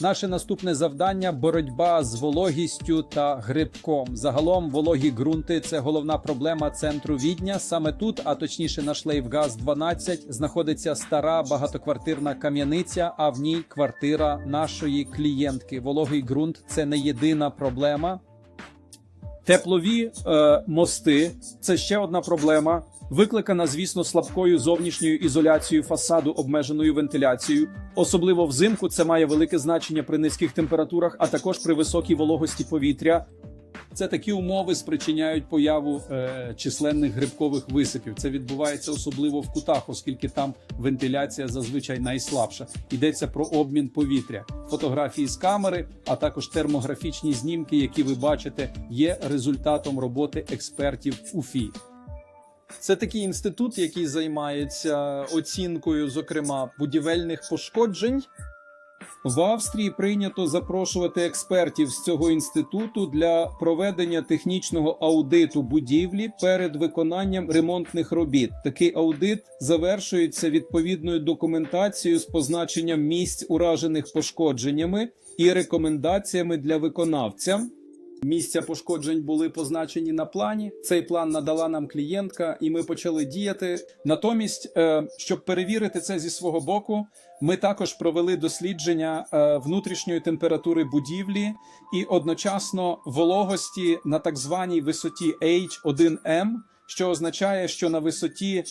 Наше наступне завдання боротьба з вологістю та грибком. Загалом вологі ґрунти це головна проблема центру Відня. Саме тут, а точніше на Шлейфгаз 12, знаходиться стара багатоквартирна кам'яниця, а в ній квартира нашої клієнтки. Вологий ґрунт це не єдина проблема. Теплові е, мости це ще одна проблема, викликана, звісно, слабкою зовнішньою ізоляцією фасаду обмеженою вентиляцією. Особливо взимку це має велике значення при низьких температурах, а також при високій вологості повітря. Це такі умови спричиняють появу е, численних грибкових висипів. Це відбувається особливо в кутах, оскільки там вентиляція зазвичай найслабша. Йдеться про обмін повітря. Фотографії з камери, а також термографічні знімки, які ви бачите, є результатом роботи експертів УФІ. Це такий інститут, який займається оцінкою, зокрема, будівельних пошкоджень. В Австрії прийнято запрошувати експертів з цього інституту для проведення технічного аудиту будівлі перед виконанням ремонтних робіт. Такий аудит завершується відповідною документацією з позначенням місць, уражених пошкодженнями, і рекомендаціями для виконавця. Місця пошкоджень були позначені на плані. Цей план надала нам клієнтка, і ми почали діяти. Натомість, е, щоб перевірити це зі свого боку, ми також провели дослідження е, внутрішньої температури будівлі і одночасно вологості на так званій висоті H1M, що означає, що на висоті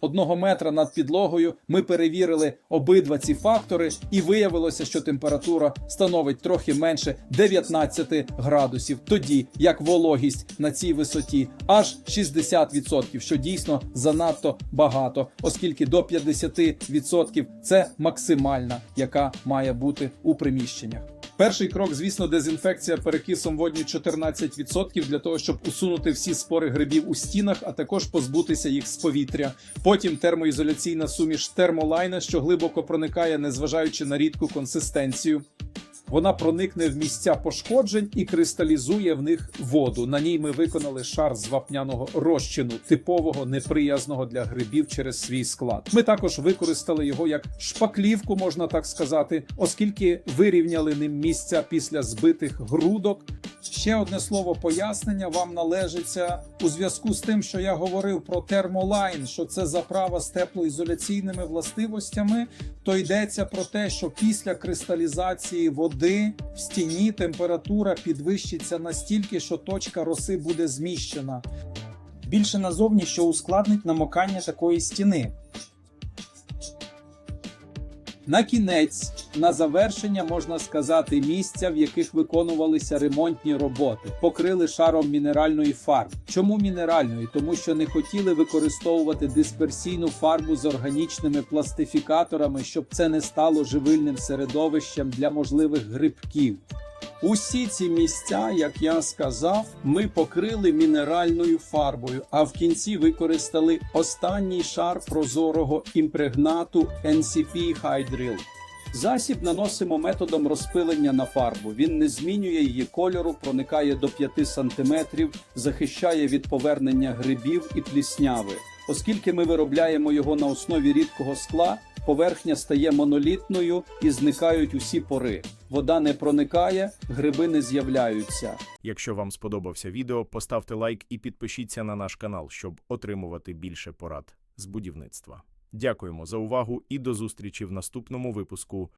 одного метра над підлогою ми перевірили обидва ці фактори, і виявилося, що температура становить трохи менше 19 градусів, тоді як вологість на цій висоті аж 60%, що дійсно занадто багато, оскільки до 50% це максимальна, яка має бути у приміщеннях. Перший крок, звісно, дезінфекція перекисом водню 14% для того, щоб усунути всі спори грибів у стінах, а також позбутися їх з повітря. Потім термоізоляційна суміш термолайна, що глибоко проникає, незважаючи на рідку консистенцію. Вона проникне в місця пошкоджень і кристалізує в них воду. На ній ми виконали шар з вапняного розчину, типового неприязного для грибів через свій склад. Ми також використали його як шпаклівку, можна так сказати, оскільки вирівняли ним місця після збитих грудок. Ще одне слово пояснення вам належиться у зв'язку з тим, що я говорив про термолайн, що це заправа з теплоізоляційними властивостями, то йдеться про те, що після кристалізації води в стіні температура підвищиться настільки, що точка роси буде зміщена. Більше назовні, що ускладнить намокання такої стіни. На кінець, на завершення можна сказати місця, в яких виконувалися ремонтні роботи, покрили шаром мінеральної фарби. Чому мінеральної? Тому що не хотіли використовувати дисперсійну фарбу з органічними пластифікаторами, щоб це не стало живильним середовищем для можливих грибків. Усі ці місця, як я сказав, ми покрили мінеральною фарбою, а в кінці використали останній шар прозорого імпрегнату NCP Hydril. Засіб наносимо методом розпилення на фарбу. Він не змінює її кольору, проникає до 5 см, захищає від повернення грибів і плісняви. Оскільки ми виробляємо його на основі рідкого скла, поверхня стає монолітною і зникають усі пори. Вода не проникає, гриби не з'являються. Якщо вам сподобався відео, поставте лайк і підпишіться на наш канал, щоб отримувати більше порад з будівництва. Дякуємо за увагу і до зустрічі в наступному випуску